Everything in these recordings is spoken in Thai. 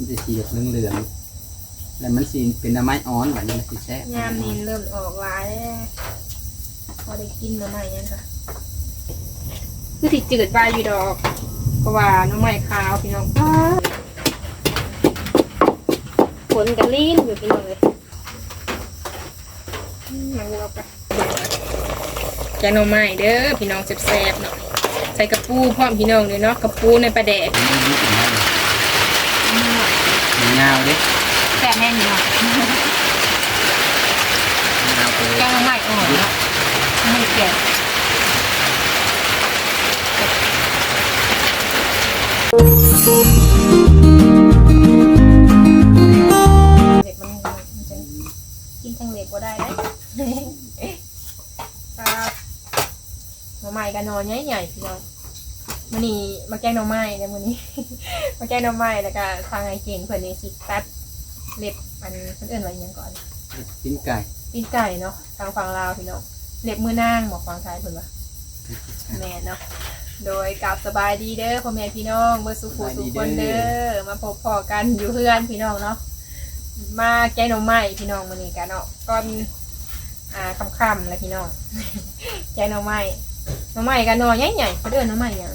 มันจะสีเหลืองเหลืองๆแล้วมันสีเป็นน้ำไม้อ่อนแบบนี้มันสีแซ่บยามนี้เริ่มออกหลายแล้วพอได้กินหน้ำใหม่ยังค่ะคือสิจืดไปอยู่ดอกเพราะว่าน้ำใหม่ขาวพี่น้องฝนกันลีนอยู่พี่น้องเลยอืมมาวัวไปแกงหน่อไม้เด้อพี่น้องแซ่บๆเนาะใส่กระปูพร้อมพี่น้องเลยเนาะกระปูในปลาแดก มัน ยาวเด้แซ่บแน่นอนยาวไปแกงหน่อไม้อ่อนเนาะไม่แก่เด็กมันมันจะกินทั้งเล็กก็ได้ได้ครับหน่อไม้กันนอนใหญ่ๆพี่น้อง มันนี่มาแกงหน่อไม้เนี่ยมันนี้ มาแกงหน่อไม้แล้วก็ทางไอเก่งเพื่อนนี่สิตัดเล็บมันเพื่นเอื่นอะไรอย่างก่อนปิ้งไก่ตีนไก่เนาะทางฝั่งลาวพี่น้องเล็บมือนางหมอกฝั่งไทยเพิ่นว่าแม่นเนาะโดยกับสบายดีเด้อพ่อแม่พี่น้องเบอร์สุขุสุขคนเด้อมาพบพอกันอยู่เพื่อนพี่น้องเนาะมาแกงหน่อไม้พี่น้องมื้อนี้กันเนาะก่อนอ่าค่ำๆแล้วพี่น้อง แกงหน่อไม้หน่อไม้กันหน่อใหญ่ๆเขาเดินหน่อไม้หยัง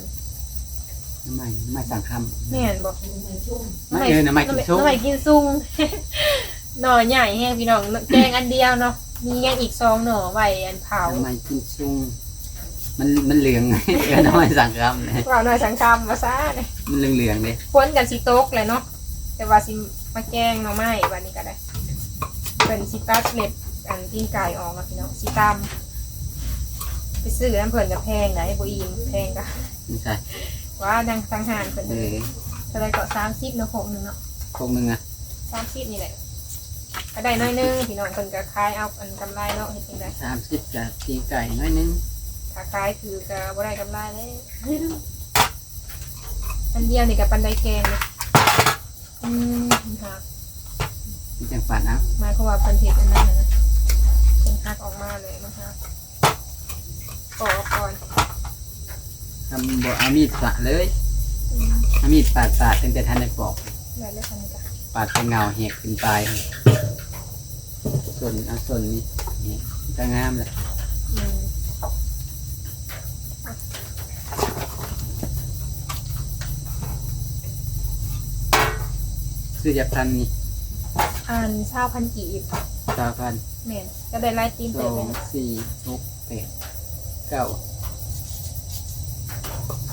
น้ำไม้น้ำไม้สั่งคแม่นบ่ำไม่เออน้ำไม้กินชุ่มหน่อไม้กินซุง หน่อใหญ่แห้งพี่น้องแกงอันเดียวเนาะ มียังอีกสองหน่อไว้อันเผาน้ำไม้กินชุ่มมันมันเหลืองเออน้ำไม้สั่งคำเลยว่าหน่อยสังคำมาซะเนี่ยมันเหลืองเหลืองๆเลยพ้นกันสิโต๊กเลยเนาะ แต่ว่าสิมาแกงหน่อไม้วันนี้ก็ได้ เป็นสิตัดเล็บอันตีนไก่ออกมาพี่น้องสิตามไปซื้อน้ำเพิ่นกับแพงไหนบุอีมแพงกะไม่ใช่ ว่าดังสังหารเพิ่นเออเท่าไรก็สามสิบเนาะหกหนึ่งเนาะพวกนึงอะสามสิบนี่แหละก็ได้น้อยหนึงพี่น้องเพิ่นก็ขายเอาอันกำไรเนาะเฮ็ดจังไดสามสิบกับปิ้งไก่น้อยนึงถ้าขายคือก็บ่ได้กำไรเลยอันเดียวนี่กับปันไดแกงเลยอืมค่ะเป็นจังฝันเอาหมายความว่าเพิ่นเฮ็ดอันนั้นน่ะนะเพิ่นหักออกมาเลยนะคะปอกก่อน ทำบ่เอามีดสะเลยอืมเอามีดปาดปาดตั้งแต่ทันได้ปอกได้เลยค่ะนี่จ้ะปาดเป็นเงาแหกขึ้นปลายส่วนเอาส่วนนี้นี่จะงามเลยอืมซื้อจากพันนี่อ่านชาวพันกีบสามพันแม่นก็ได้ไล่ตีนสเต็อมเลงยนะสี่หกแปดเก้า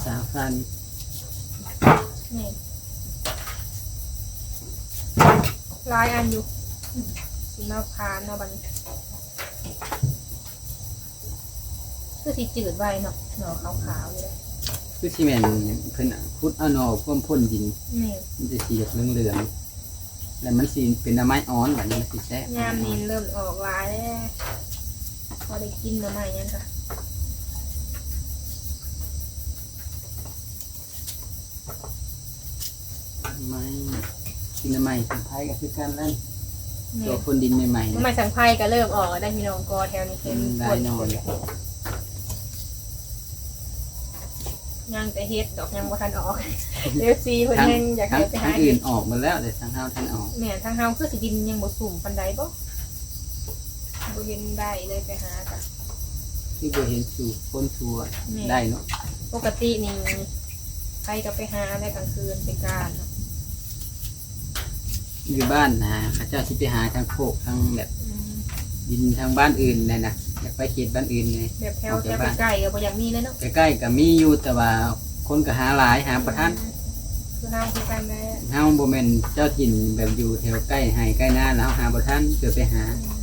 สามพันแม่นลายอันอยู่สีมาพานเนาะบัดนี้คือสีจืดไว้เนาะหน่อขาวๆอยู่เลยคือซีเมนเพิ่นพุดเอาหนอพ่วมพ่นดินแม่นมันจะสีเหลืองเหลืองๆแล้วมันสีเป็นน้ำไม้อ่อนแบบนี้มันสีแซ่บยามนี้เริ่มออกหลายแล้วพอได้กินหน้ำใหม่ยังค่ะ ไม้กินน้ำไม้สัมไพ่ก็คือการเล่นแม่ตัวพ่นดินใหม่ๆหน้ำใหม่สังไพ่ก็เริ่มออกแล้วได้พี่น้องกอแถวนี้เป็นได้นอนย่างแต่เฮ็ดดอกยังบ่ทันออกเอฟซีเพิ่นทั้งยังอยากทั้งให้ไปทั้หางเฮ็อื่ดนออกหมาแล้วแต่ทางเฮาท่านออก แม่นทางเฮาคือสิดินยังบ่สุ่มปานใดบ่บ่เห็นได้เลยไปหาค่ะที่บ่เห็นสู่พ้นชัวแม่ได้เนาะปกตินี่ใครก็ไปหาได้กลางคืนเป็นการเนาะ อยู่บ้านนะเขาเจ้าสิไปหาทางโคกทางแบบอืมดินทางบ้านอื่นเลยนะอยากไปเขตบ้านอื่นเลยแบบแถวแถวใกล้ๆก็บ่อยากมีเลยเนาะใกล้ๆก็มีอยู่แต่ว่าคนก็หาหลายหาประทันคือเฮาคือกันแหละเฮาบ่แม่นเจ้าถิ่นแบบอยู่แถวใกล้ให้ใกล้หน้าแล้วหาประทันเกิดไปหาอืม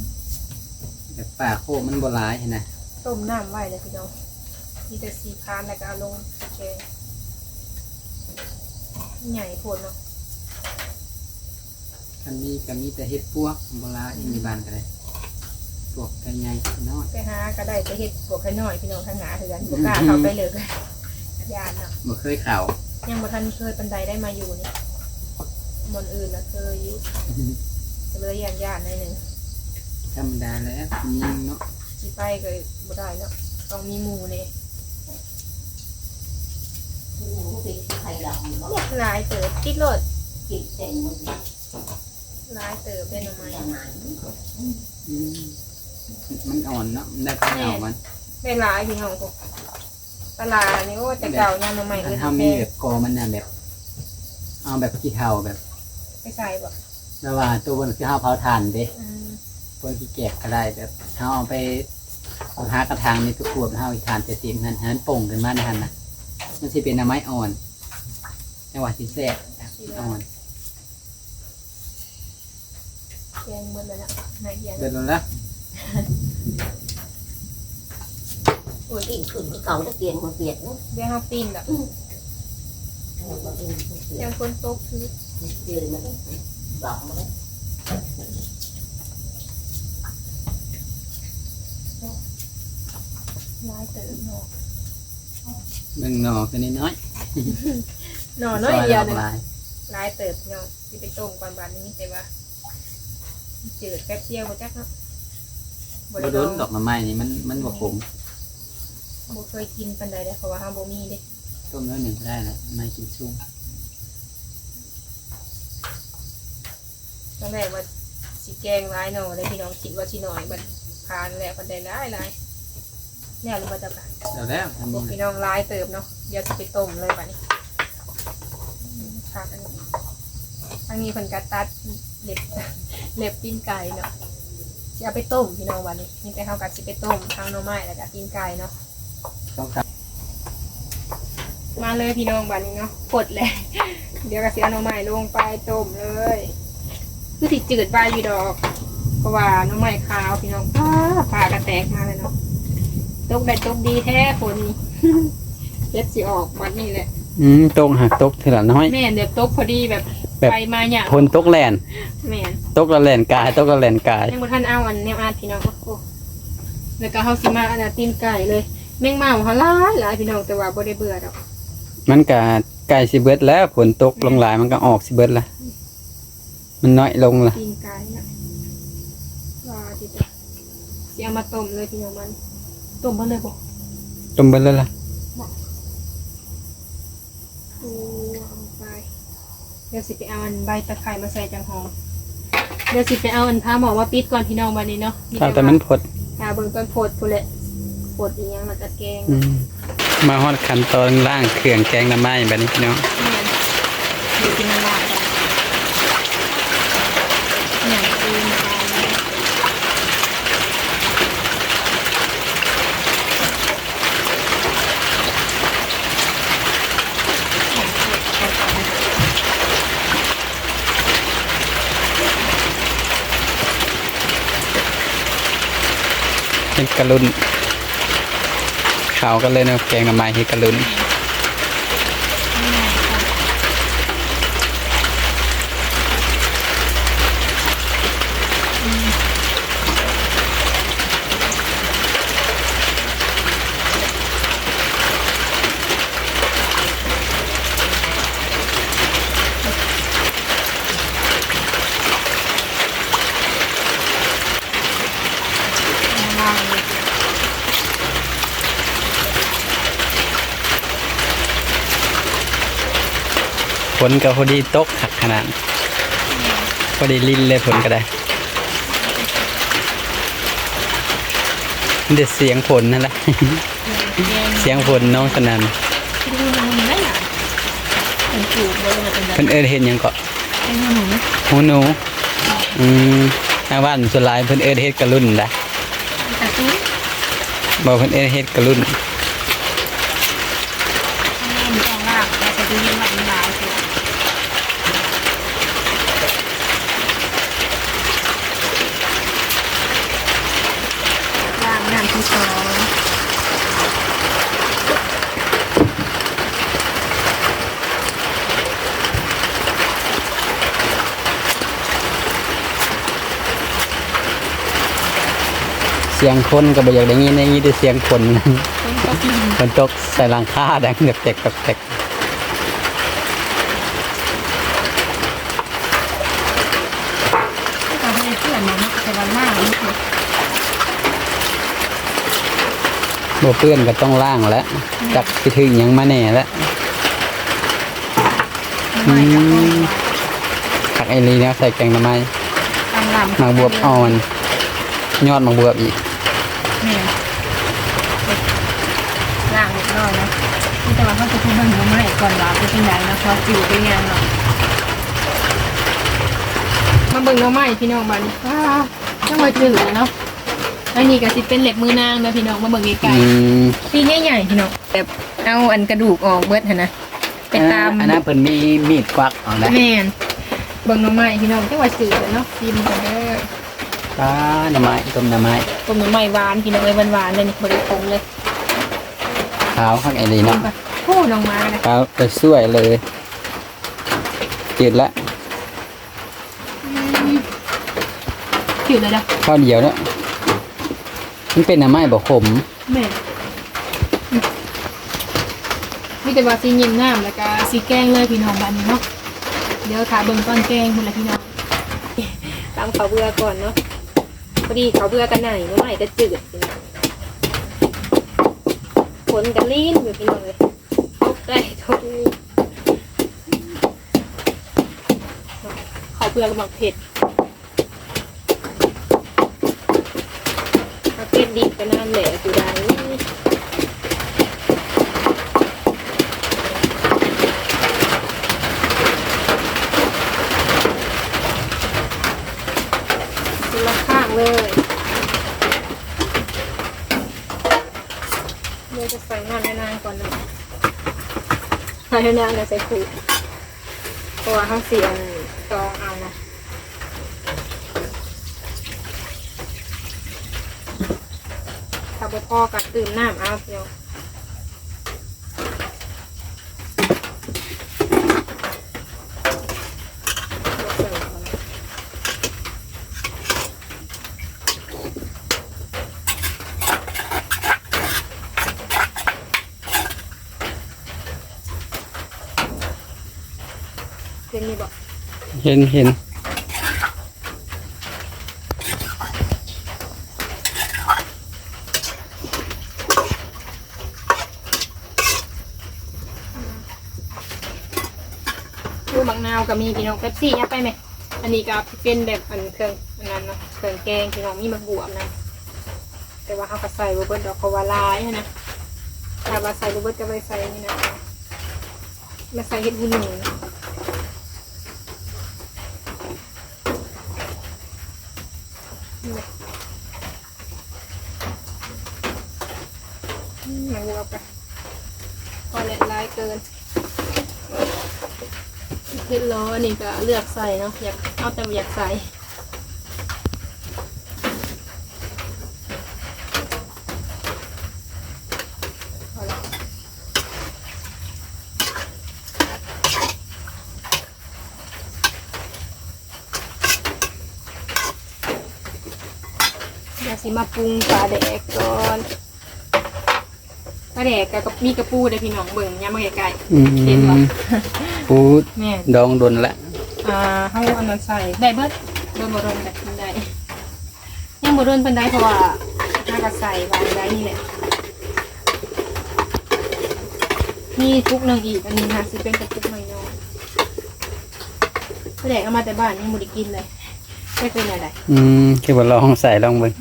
แบบป่าโคกมันบ่หลายหั้นนะต้มน้ำไว้เลยพี่น้องมีแต่สีพานแล้วก็เอาลงแกงใหญ่โพดเนาะ คันนี้ก็มีแต่เฮ็ดพวกบ่หลายในบ้านก็ได้พวกกันใหญ่น้อยไปหาก็ได้ไปเฮ็ดพวกข้างน้อยพี่น้องทางหนาเถือนบ่กล้าเข้าไปเลยยานเนาะบ่เคยเข้ายังบ่ทันเคยปันไดได้มาอยู่นี่หมนอื่นน่ะเคยอยู่ก็เลยยานยานหน่อยหนึงธรรมดาแล้วยิงเนาะสิไปก็บ่ได้เนาะต้องมีหมู่นี่หลายเติบติดรถกินเต็มหมด เลยลายเติบได้หน่อไม้อย่างนั้นอืมมันอ่อนเนาะได้ข้าวเหนียวมันได้หลายพี่น้องพวกตลาดนี่โอ้แต่เก่ายามหน่อไม้ถ้าเออทำมีแบบกอมันน่ะแบบ เอาแบบขี้เทาแบบไปใส่บ่ระว่าตัวบนคือข้าวเผาถ่านเด้อืมพวกที่แกะก็ได้แบบเขาเอาไปเอาหากระถางนี่ไปขวบเขาอีกทานแต่ติมนั้นนั้นป่งขึ้นมาในหันนะมันจะเป็นหน้ำไม้อ่อนจังหวะที่แซ่บอ่อน แกงเบิดแล้วนะนายเย็นเดินลงแล้วโอ้ยกินขึ้นก็เก่าตะเกียงมาเปียกเนาะเดี๋ยวเฮาปีนแบบโอ้ยบ่เป็นเปียยักงคนตกคือเจอมาแล้วบอกมาแล้วลายเติบเนาะเบิ่งหนอกันน้อยหน่อๆน้อยซเดียวอหนึงลายลายเติบเนาะสิไปต้มก่อนบาดนี้แต่ว่า จืดแป๊บเดียวบ่จักเนาะบ่บ่ได้โดลนองดอกไม้นี่มันมันบ่ขมบ่เคยกินปานใดเลยเพราะว่าเฮาบ่มีเด้ต้มแล้วหนึ่งก็ได้แหละไม่กินซุ่มตอนแรกว่าสิแกงหลายหน่อเลยพี่น้องคิดว่าสิน้อยบัดผ่านแล้วปานใดหลายหลายแล้วหรือบ่เจ้าค่ะเดี๋ยวแล้วทำบอนี่กพี่น้องลายเติมเนาะเดี๋ยวจะไปต้มเลยป่ะนี่อืมค่ะอันนี้อันนี้คนกระตัดเล็บ เล็บตีนไก่เนาะจะเอาไปต้มพี่น้องวันนี้นี่ไปเข้ากับสิไปต้มทางหน่อไม้แล้วก็ตีนไก่เนาะต้องทมาเลยพี่น้องวันนี้เนาะกดเลย เดี๋ยวก็เสียหน่อไม้ลงไปต้มเลยคือติจืดไปอยู่ดอกเพราะว่าหน่อไม้ขาวพี่น้องป้าผ่ากระแตกมาเลยเนาะตกได้ตกดีแท้ฝนนี่เล็ดสิออกวันนี้แหละำอืมตกหักตกทีละน้อยแม่นเดี๋ยวตกพอดีแบบ แบบไปมาอย่างพนตกแลนแม่นตกละแลนกายตกละแลนกายยังบ่ทันเอาอันแนวอาดพี่น้องโอ้โหแล้วก็เฮาสิมาอันน่ะตีนไก่เลย แมงเม่าเขาหลายหลายพี่น้องแต่ว่าบ่ได้เบื่อดอกมันก็ไก่สิเบิดแล้วฝนตกลงหลายมันก็ออกสิเบิดละมันน้อยลงละตีนไก่น่ะว่าจิตะสิเอามาต้มเลยพี่น้องมันต้มบ่เลยบ่ต้มเบิดแล้วล่ะ ดูเอาไป เดี๋ยวสิไปเอาอันใบตะไคร้มาใส่จังหอมเดี๋ยวสิไปเอาอันพาหมอมาปิดก่อนพี่น้องวันนี้เนาะถ้าแต่มันพดถ้าเบิ่งต้นโพดพุ่นแหละโพดอีหยังแล้วก็แกงอืมมาฮอดขั้นตอนล่างเครื่องแกงน้ำไม้แบบนี้พี่น้อง แม่นดูกินมันลายกันอย่างอื่นไปเป็น กระลุนขาวกันเลยนะแกงน้ำไม้ที่กระลุน ฝนก็พอดีตกขักขนาดพอดีลิ้นเลยฝนก็ได้มันจะเสียงฝนนั่นแหละ เสียงฝนน้องสนันที่ดูมันเป็นเอิ้นเห็นยังเป็นหนูหูหนูอืมทางบ้านส่วนหลายเพิ่นเอิ้นเฮ็ดกระลุ่นได้บอกเพิ่นเอิ้นเฮ็ดกระลุ่น แม่มีกองลากแต่จะดูยังแบบลายคือล่างน้ำที่สอง เสียงคนก็บ่อยากได้ยินได้ยินแต่เสียงฝนเป็นก็กินฝนตกใส่หลังคาดังแบบแตกกับแตกก็ให้เพื่อนมาเนาะแต่วันหน้านี่คือบ่เปื้อนก็ต้องล้างแล้วจักสิถึงหยังมาแน่แล้วไม่กับอืมเไอรีเนี่ยใส่แกงหน่อไม้ตำลำหมากบวบอ่อน ยอดหมากบวบอีก แม่ล่างเล็กน้อยนะที่แต่ว่าเขาจะพูดเบิ่งหน่อไม้ก่อนว่าเป็นยังไงนะเพราะจิ๋วเป็นยังเนาะมาเบิ่งหน่อไม้พี่น้องบ้านนี้ว้าวต้องมาจืดเนาะอันนี้ก็สิเป็นเหล็กมือนางนะพี่น้องมาเบิ่งไกลอืมๆพี่ใหญ่ๆพี่น้องแบบเอาอันกระดูกออกเบิดหั่นนะไปตามอันนั้นเพิ่นมีมีดควักออกได้แม่นเบิ่งหน่อไม้พี่น้องจังว่าจืดเนาะชิมกันเด้อ ปลาหน่อไม้ต้มหน่อไม้ต้มหน่อไม้หวานพี่น้องเอ้ยหวานๆเลยนี่บ่ได้ปรุงเลยขาวข้างไอรีชิเนาะมก่อนโอ้น้องมาเลยขาวไปสวยเลยจืดละจืดเลยนะข้าวเดียวเนาะมันเป็นหน่อไม้บ่ขมแม่มีแต่ว่าสียิ้มน้ำแล้วก็สีแกงเลยพี่น้องบ้านนี้เนาะเดี๋ยวถาเบิ่งตอนแกงคุณละพี่น้องตามเขาวเบื่อก่อนเนาะ พอดีเขาเบื่อกันไหนเมื่อไหร่จะจืดผลกันลิ้นอยู่พี่น้องเลยทบได้ทบนี่เขาเบื่อกับหมักเผ็ดเอาเป็ดดิบกันนั่นแหละสุดานี่คนละข้างเลยเดี๋ยวจะใส่น้ำในนางก่อนนะ ใส่ในนางแล้วใส่ขูดเพราะว่าข้างเสียงตองเอานะถ้าบ่พอกัตื่มน้ำเอาเดียวบ่เสิร์ฟเอานะเป็นนี่บอก เห็นเห็นดูบางนาวก็มีพี่น้องเป๊ปซี่ยับไปไหม อันนี้ก็เป็นแบบอันเครื่องอันนั้นเนาะเครื่องแกงพี่น้องมีมะบวบนะ แต่ว่าเขาก็ใส่บเบิร์ดดอกเขาวาลายนะถ้าว่าใส่บเบิร์ดก็ไปใส่นี่นะมาใส่เห็ดหูหนูนี่แหละอืมมะบวบกันพอแหละลายเกิน เฮ็ดล้ออั นนี้ก็เลือกใส่เนาะอยากเอาแต่อยากใส่เดี๋ยวสิมาปรุงปลาแดกก่อน ปลาแดกกับมีกระปูได้อพี่น้องเบิ่งยามมาไกลอืมเห็นบ่ปูๆแม่ดองดนละอ่าเฮาอันนั้นใส่ได้เบิดเบิดบ่โดนแต่กินได้ยังบ่โดนปานใดเพราะว่าถ้าก็ใส่วางได้นี่แหละมีทุกหนึงอีกอันนี้ค่ะสิเป็นกระปุกน้อยๆก็แดกเอามาแต่บ้านยังบ่ได้กินเลยไม่เป็นอะไรอืมคือว่าลองใส่ลองเบิ่ง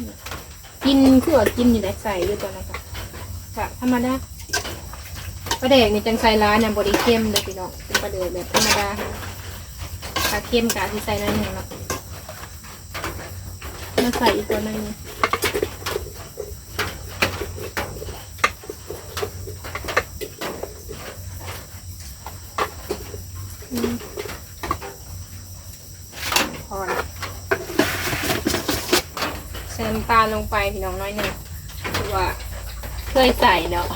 กินคือว่ากินอยู่ได้ใส่อยู่ตอนนั้นค่ะ ค่ะธรรมดาปลาแดกนี่จังใส่ร้านน่ะบ่ได้เค็มเลยพี่น้องเป็นปลาแดกแบบธรรมดาค่ะถ้าเค็มก็สิใส่น้อยหนึงเนาะมาใส่อีกตัวหนึงอืมพอละใส่น้ำตาลลงไปพี่น้องน้อยหนึ่งคือว่า ยใส่เนาะ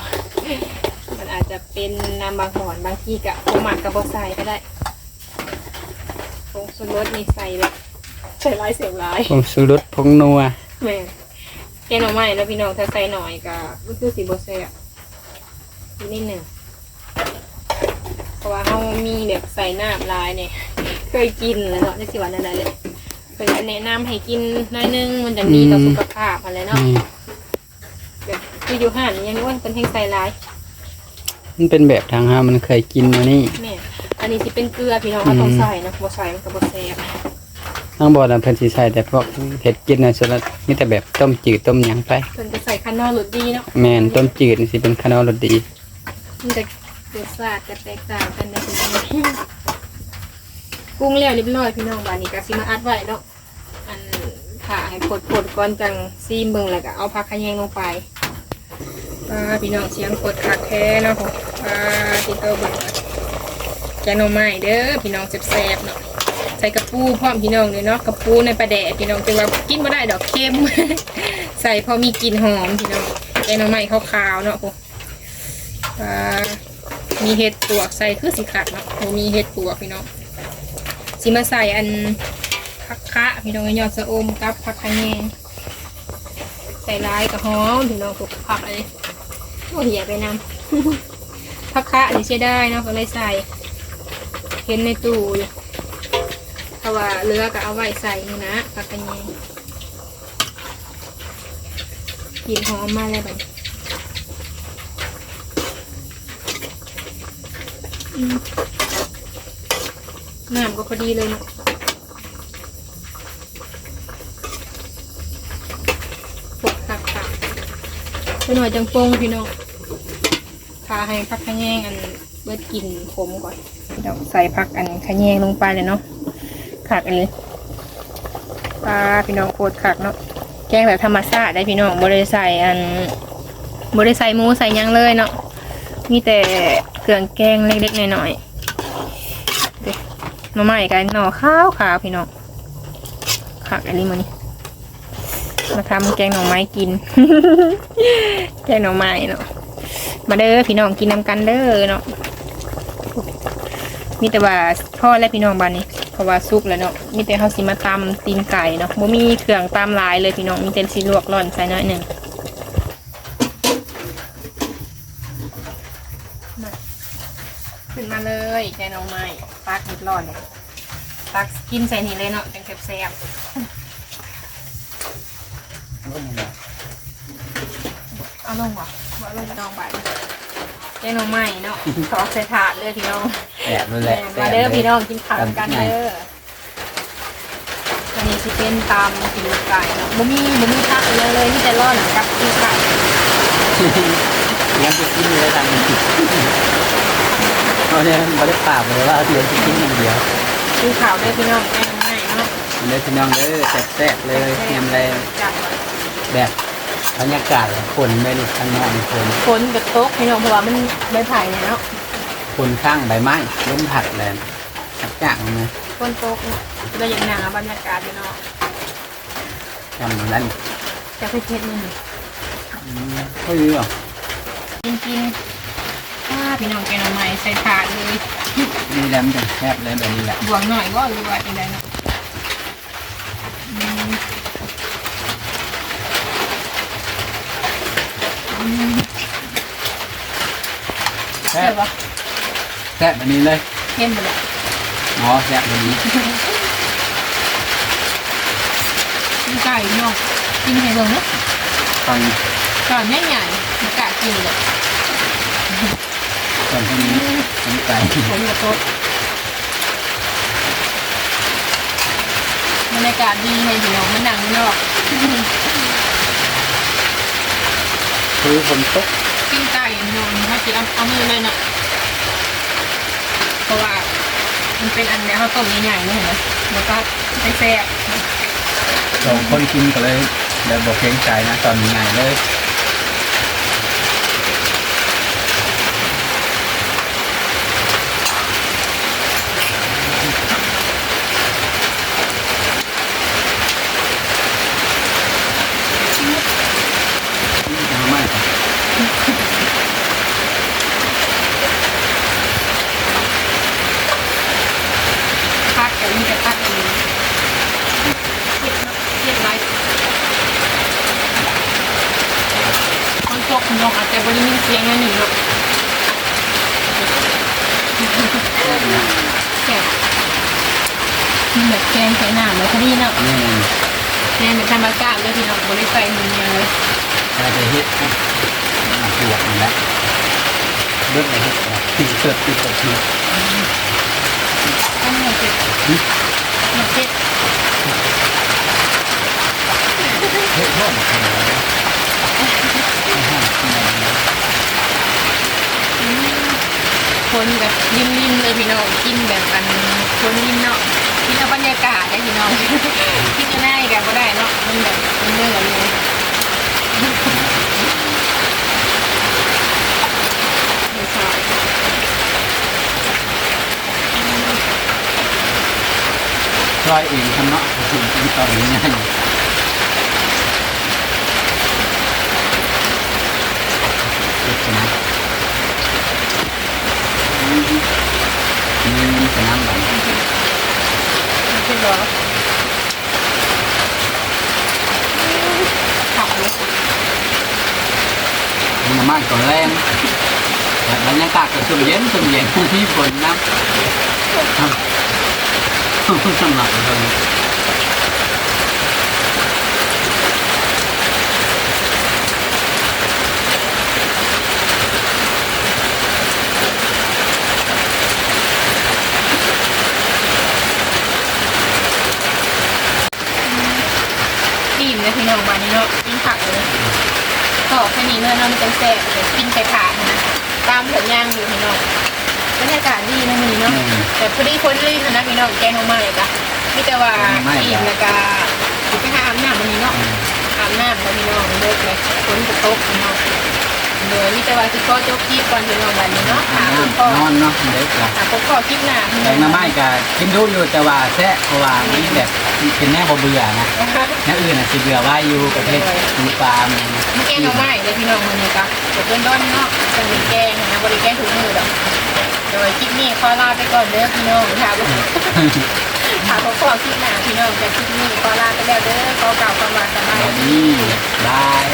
มันอาจจะเป็นน้ำบางหอนบางที่กับหมักกับบใส่ก็ได้ผงชูรสนี่ใส่แบบใส่ร้ายเสียงร้ายผงสูรสผงนัวแม่แกงหน่อไม้แล้วพี่น้องถ้าใส่หน่อยก็ก็คือสีโบเซ่บอีกนิดหนึ่งเพราะว่าเขามีแบบใส่น้ำลายเนี่ยเคยกินแล้วเนาะในสิวันนั้นแหละเคยแนะนำให้กินหน้อยนึงมันจะดีต่อสุขภาพอะไรเนาะอืมแบบ คืออยู่ห่านยังว่าเป็นแห้งใส่ลายมันเป็นแบบทางฮามันเคยกินมานี่แม่อันนี้สิเป็นเกลือพี่น้องเอาต้องใส่นะบ่ใส่มันก็บ่แซ่บข้างบนน่ะเพิ่นสิใส่แต่พวกเผ็ดกินน่ะส่วนละมีแต่แบบต้มจืดต้มหยังไปเพิ่นก็ใส่คันนอรสดีเนาะแม่นต้มจืดนี่สิเป็นคานอรสดีมันจะรสชาติจะแตกต่างกันนะพี่น้องปรุงแล้วเรียบร้อยพี่น้องบานนี้ก็สิมาอัดไว้เนาะอันถ่าให้ปดๆก่อนจังซีมเบิ่งแล้วก็เอาผักขะแยงลงไป ปลาพี่น้องเสียงกดคักแท้เนาะปลาติโตเบิ่งแกน่อไม้เด้อพี่น้องแซ่บๆเนาะใส่กระปูพร้อมพี่น้องเลยเนาะกระปูในปลาแดดพี่น้องจังว่ากินบ่ได้ดอกเค็มใส่พอมีกลิ่นหอมพี่น้องแกน่อไม้ขาวๆเนาะพวกอ่ามีเห็ดปวกใส่คือสีขาดเนาะโอ้มีเห็ดปวกพี่น้องสิมาใส่อันผักคะพี่น้องยอดสะอมกับผักขะแยงใส่ลายกับหอมพี่น้องถูกผักอะไร โอ้เหี่ยไปนำผักคะอันนี้ใช้ได้เนาะก็เลยใส่ เห็นในตู้อยู่ถ้าว่าเลือก็เอาไว้ใส่นี่นะผักขะแยงกลิ่นหอมมากเลยแบบน้ำก็พอดีเลยเนาะปกตักตักไปหน่อยจังโปงพี่น้องาให้พักขะแยงอันเบิดกลิ่นขมก่อนเดี๋ยวใส่ผักอันขะแยงลงไปเลยเนาะขักอันนี้ปลาพี่น้องโคตรขักเนาะแกงแบบธรรมชาติได้พี่น้องบริใส่อันบริใส่หมูใส่ยังเลยเนาะมีแต่เครื่องแกงเล็กๆหน่อยๆหน่อไม้กันหน่อข้าวขาวพี่น้องขักอันนี้มานี่มาทำแกงหน่อไม้กิน แกงหน่อไม้เนาะ มาเด้อพี่น้องกินนำกันเด้อเนาะมีแต่ว่าพ่อและพี่น้องบ้านนี้เพราะว่าซุกแล้วเนาะมีแต่เขาสิมาตำตีนไก่เนาะบ่มีเครื่องตำลายเลยพี่น้องมีแต่สิลวกร่อนใส่น้อยหนึ่งมาขึ้นมาเลยแกน่อไม้ตักเรีร้อยเลยตักกินใส่นี่เลยเนาะจังแซ่บๆเอาลงวะ ลงดองไปแกงหน่อไม้เนาะขอใส่ถาดเลยพี่น้องแอบนั่นแหละมาเด้อพี่น้องกินข้าวกันเด้ออันนี้สิเป็นตำกินไก่เนาะบ่มีบ่มีผักเลยเลยมีแต่ร่อนกับกินไก่ยังจะกินเลยทางนี้เพราะเนี่ยบ่ได้ปากเลยว่าเสียจะกินอย่างเดียวกินข้าวเด้อพี่น้องแกงหน่อไม้เนาะเด้อพี่น้องเด้อแซ่บๆเลยเตรียมอะไรจัดแบบ บรรยากาศฝนไม่ได้ข้างนอกฝนฝนกับตกพี่น้องเพราะว่ามันใบไผ่เนี่ยเนาะฝนข้างใบไม้ล้มผัดเลยจักจ่างนะฝนตกเนาะก็อย่างหนาบรรยากาศพี่น้องจำนั้นจะไปเช็ดมืออืมเขาอยู่หรอกินกินถ้าพี่น้องแกงหน่อไม้ใส่ถาดเลยนี่แหละมันจะแซ่บเลยแบบนี้แหละบวงหน่อยก็หรือว่าอะไรเนาะอืมอืม แซ่เจ็บบปะแซ่บแบบนี้เลยเข้มไปเลยอ๋อแซ่บแบบนี้กินไก่พี่น้องกินให้เบิ่งเนาะตอนก่อนใหญ่ๆมันกะกินเลยตอนพวกนี้น้ำไก่ผมกับโต๊ะบรรยากาศดีให้พี่น้องมันหนังนอก คือฝนตกปิ้งไก่พี่น้องเขาจะเอาเอามือเลยเนาะเพราะว่ามันเป็นอันเนี้ยเขาต้มใหญ่ๆนี่เห็นไหมแล้วก็ไม่แซ่บสองคนกินก็เลยเดี๋ยวบอกเกรงใจนะตอนนี้ไงเลย ทำไม พักแต่มีแต่พักเองเก็บเนาะเก็บไว้ค นตกพี่น้องอาจจะบริมีเสียงนั่นหนึ่งเนาะแซ่บมันแบบแกงใส่น้ำเลยพอดีเนาะนี่แกงแบบธรรมชาติเลยพี่น้องบริใส่หนึ่งอย่างเลยเราจะเฮ็ดให้มันปวกนี่แหละเบิดเลยเฮ็ดแบบติดเกิดติดเกิดนี่ก็หมดเจ็ดหมดเจ็ดเฮ้ยโทษนะ คนแบบยิ้มยิ้มๆเลยพี่น้องกินแบบอันคนยิ้มเนาะกินเอาบรรยากาศได้พี่น้องกินจะง่ายกันก็ได้เนาะมันแบบมันเรื่องอะไรไม่ชอบซอยเองทำเนาะถึงเป็นตอนนี้ง่ายเจ็บนะ มีมีสนามบังไม่ใช่หรอขับเลยมีน้ำมันก่อนแรงแต่บรรยากาศก็ชุ่มเย็นชุ่มเย็นที่ฝนน้ำครับสำหรับคน อิ่มเลย พี่น้องมานี่เนาะกินผักเลยก็แค่นี้เนื้อน้องจะแซ่บเลยกินไปขาดนะตามผลย่างอยู่พี่น้องบรรยากาศดีนะมื้อนี้เนาะแต่พอดีคนลื่นนะพี่น้องแกงออกมาเลยจ้ะมีแต่ว่าอิ่มแล้วก็ไปหาอาบน้ำมันนี้เนาะอาบน้ำแล้วพี่น้องเลิกเลยฝนจะตกพี่น้อง เดี๋ยวมีแต่ว่าสิก็จบคลิปก่อนพี่น้องวันนี้เนาะหาพวกพ่อนอนเนาะเด็กละหาพวกพ่อคลิปหน้าพี่แกน้องงน้ำไม้ก็กินดูอยู่แต่ว่าแซ่เพราะว่ามันแบบเป็นแน่บ่เบื่อนะอย่างอื่นอะสิเบื่อว่าอยู่ประเภทดูปลามันแกงหน่อไม้เลยพี่น้องวันนี้ก็เดี๋ยวเป็นด้อนเนาะจะมีแกงนะบริแกงถุงมือดอกโดยคลิปนี้ขอลาไปก่อนเด้อพี่น้องค่ะถามพวกพ่อคลิปหน้าพี่น้องแต่คลิปนี้ขอลาไปแล้วเด้อขอกล่าวคำว่าสบายสวัสดีดีบาย